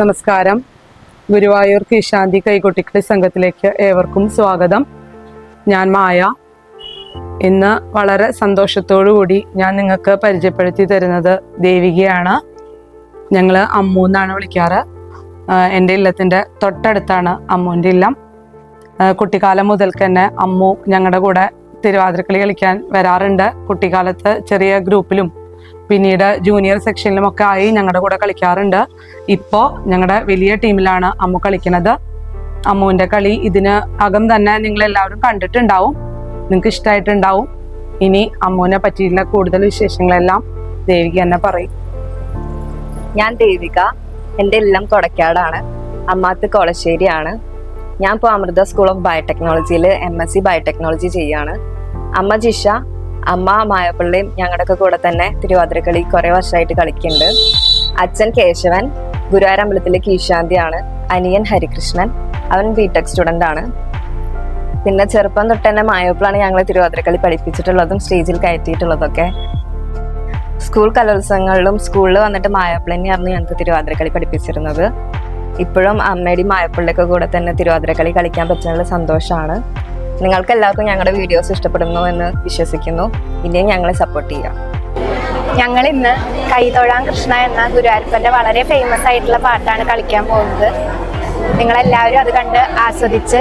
നമസ്കാരം. ഗുരുവായൂർ കീശാന്തി കൈകൊട്ടിക്കളി സംഘത്തിലേക്ക് ഏവർക്കും സ്വാഗതം. ഞാൻ മായ. ഇന്ന് വളരെ കൂടി ഞാൻ നിങ്ങൾക്ക് പരിചയപ്പെടുത്തി തരുന്നത് ദേവികയാണ്. ഞങ്ങൾ അമ്മു എന്നാണ് വിളിക്കാറ്. എന്റെ ഇല്ലത്തിന്റെ തൊട്ടടുത്താണ് അമ്മുവിന്റെ ഇല്ലം. കുട്ടിക്കാലം മുതൽക്ക് തന്നെ അമ്മു ഞങ്ങളുടെ കൂടെ തിരുവാതിരക്കളി കളിക്കാൻ വരാറുണ്ട്. കുട്ടിക്കാലത്ത് ചെറിയ ഗ്രൂപ്പിലും പിന്നീട് ജൂനിയർ സെക്ഷനിലും ഒക്കെ ആയി ഞങ്ങളുടെ കൂടെ കളിക്കാറുണ്ട്. ഇപ്പോൾ ഞങ്ങളുടെ വലിയ ടീമിലാണ് അമ്മു കളിക്കുന്നത് അമ്മുവിന്റെ കളി ഇതിന് അകം തന്നെ നിങ്ങൾ എല്ലാവരും കണ്ടിട്ടുണ്ടാവും. നിങ്ങൾക്ക് ഇഷ്ടമായിട്ടുണ്ടാവും ഇനി അമ്മുവിനെ പറ്റിയിട്ടുള്ള കൂടുതൽ വിശേഷങ്ങളെല്ലാം ദേവിക തന്നെ പറയും. ഞാൻ ദേവിക. എന്റെ എല്ലാം കൊടക്കാടാണ്. അമ്മാത്ത് കൊളശ്ശേരിയാണ്. ഞാൻ ഇപ്പോൾ അമൃത സ്കൂൾ ഓഫ് ബയോടെക്നോളജിയിൽ എം എസ് സി ബയോടെക്നോളജി ചെയ്യാണ് അമ്മ ജിഷ അമ്മ മായപ്പള്ളിയും ഞങ്ങളുടെയൊക്കെ കൂടെ തന്നെ തിരുവാതിരക്കളി കുറേ വർഷമായിട്ട് കളിക്കുന്നുണ്ട്. അച്ഛൻ കേശവൻ ഗുരുവായൂർ അമ്പലത്തിലെ കീശാന്തിയാണ് അനിയൻ ഹരികൃഷ്ണൻ അവൻ ബിടെക് സ്റ്റുഡന്റ് ആണ്. പിന്നെ ചെറുപ്പം തൊട്ട് തന്നെ മായപ്പിളാണ് ഞങ്ങൾ തിരുവാതിരക്കളി പഠിപ്പിച്ചിട്ടുള്ളതും സ്റ്റേജിൽ കയറ്റിയിട്ടുള്ളതൊക്കെ. സ്കൂൾ കലോത്സവങ്ങളിലും സ്കൂളിൽ വന്നിട്ട് മായപ്പിളന്നെയായിരുന്നു ഞങ്ങൾക്ക് തിരുവാതിരക്കളി പഠിപ്പിച്ചിരുന്നത്. ഇപ്പോഴും അമ്മയുടെയും മായപ്പിള്ളിയൊക്കെ കൂടെ തന്നെ തിരുവാതിരക്കളി കളിക്കാൻ പറ്റുന്നതിൽ സന്തോഷമാണ്. നിങ്ങൾക്ക് എല്ലാവർക്കും ഞങ്ങളുടെ വീഡിയോസ് ഇഷ്ടപ്പെടുന്നു എന്ന് വിശ്വസിക്കുന്നു. ഇനിയും ഞങ്ങളെ സപ്പോർട്ട് ചെയ്യാം ഞങ്ങൾ ഇന്ന് കൈതൊഴാൻ കൃഷ്ണ എന്ന ഗുരുവായൂരപ്പന്റെ വളരെ ഫേമസ് ആയിട്ടുള്ള പാട്ടാണ് കളിക്കാൻ പോകുന്നത്. നിങ്ങളെല്ലാവരും അത് കണ്ട് ആസ്വദിച്ച്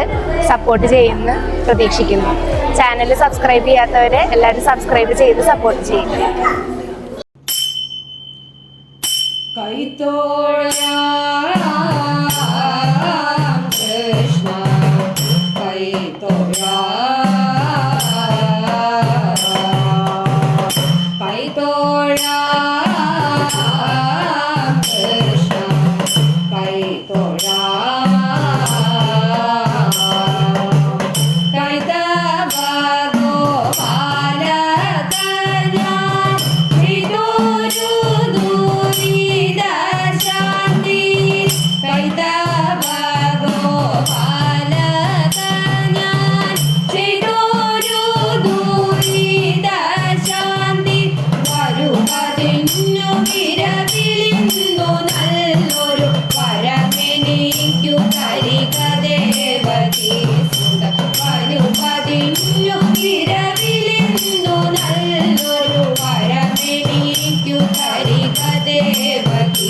സപ്പോർട്ട് ചെയ്യുമെന്ന് പ്രതീക്ഷിക്കുന്നു. ചാനൽ സബ്സ്ക്രൈബ് ചെയ്യാത്തവരെ എല്ലാവരും സബ്സ്ക്രൈബ് ചെയ്ത് സപ്പോർട്ട് ചെയ്യുക. ശാന്തി தேவகி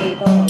Ih.